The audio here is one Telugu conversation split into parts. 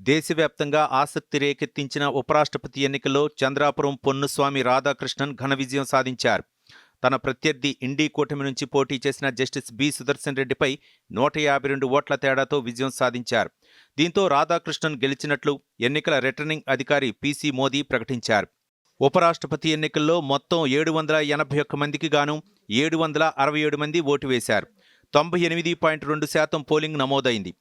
దేశవ్యాప్తంగా ఆసక్తి రేకెత్తించిన ఉపరాష్ట్రపతి ఎన్నికల్లో చంద్రాపురం పొన్నుస్వామి రాధాకృష్ణన్ ఘన విజయం సాధించారు. తన ప్రత్యర్థి ఇండీ కూటమి నుంచి పోటీ చేసిన జస్టిస్ బి సుదర్శన్ రెడ్డిపై నూట యాభై రెండు ఓట్ల తేడాతో విజయం సాధించారు. దీంతో రాధాకృష్ణన్ గెలిచినట్లు ఎన్నికల రిటర్నింగ్ అధికారి పిసి మోదీ ప్రకటించారు. ఉపరాష్ట్రపతి ఎన్నికల్లో మొత్తం ఏడు వందల ఎనభై ఒక్క మందికి గాను ఏడు వందల అరవై ఏడు మంది ఓటు వేశారు. తొంభై ఎనిమిది పాయింట్ రెండు శాతం పోలింగ్ నమోదైంది.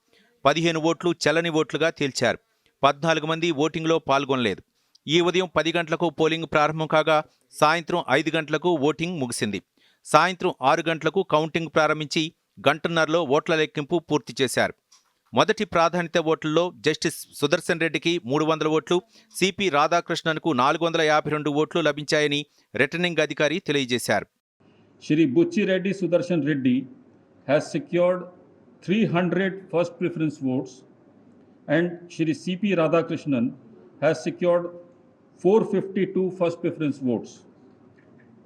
పదిహేను ఓట్లు చల్లని ఓట్లుగా తేల్చారు. పద్నాలుగు మంది ఓటింగ్లో పాల్గొనలేదు. ఈ ఉదయం పది గంటలకు పోలింగ్ ప్రారంభం కాగా సాయంత్రం ఐదు గంటలకు ఓటింగ్ ముగిసింది. సాయంత్రం ఆరు గంటలకు కౌంటింగ్ ప్రారంభించి గంటన్నరలో ఓట్ల లెక్కింపు పూర్తి చేశారు. మొదటి ప్రాధాన్యత ఓట్లలో జస్టిస్ సుదర్శన్ రెడ్డికి మూడు వందల ఓట్లు సిపి రాధాకృష్ణన్కు నాలుగు వందల యాభై రెండు ఓట్లు లభించాయని రిటర్నింగ్ అధికారి తెలియజేశారు. Shri Buchireddy Sudarshan Reddy has secured 300 first preference votes and Shri CP Radhakrishnan has secured 452 first preference votes.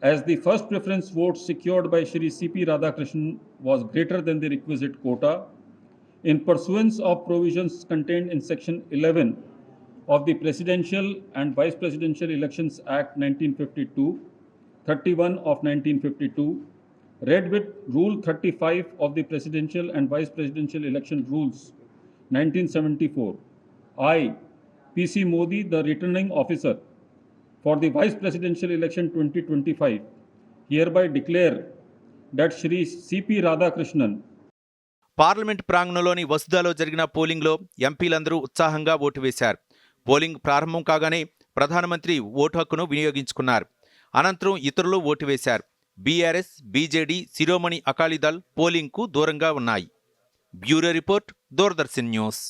As the first preference vote secured by Shri CP Radhakrishnan was greater than the requisite quota, in pursuance of provisions contained in section 11 of the Presidential and Vice Presidential Elections Act 1952, 31 of 1952, read with Rule 35 of the Presidential and Vice Presidential Election Rules 1974. I, PC Modi, the returning officer for the Vice Presidential Election 2025, hereby declare that Shri C.P. Radhakrishnan parliament ప్రాంగణంలోని వసుదాలో జరిగిన పోలింగ్లో ఎంపీలందరూ ఉత్సాహంగా ఓటు వేశారు పోలింగ్ ప్రారంభం కాగానే ప్రధానమంత్రి ఓటు హక్కును వినియోగించుకున్నారు అనంతరం ఇతరులు ఓటు వేశారు బీఆర్ఎస్ బీజేడీ శిరోమణి అకాలీదళ్ పోలింగ్కు దూరంగా ఉన్నాయి. Bureau report Doordarshan news.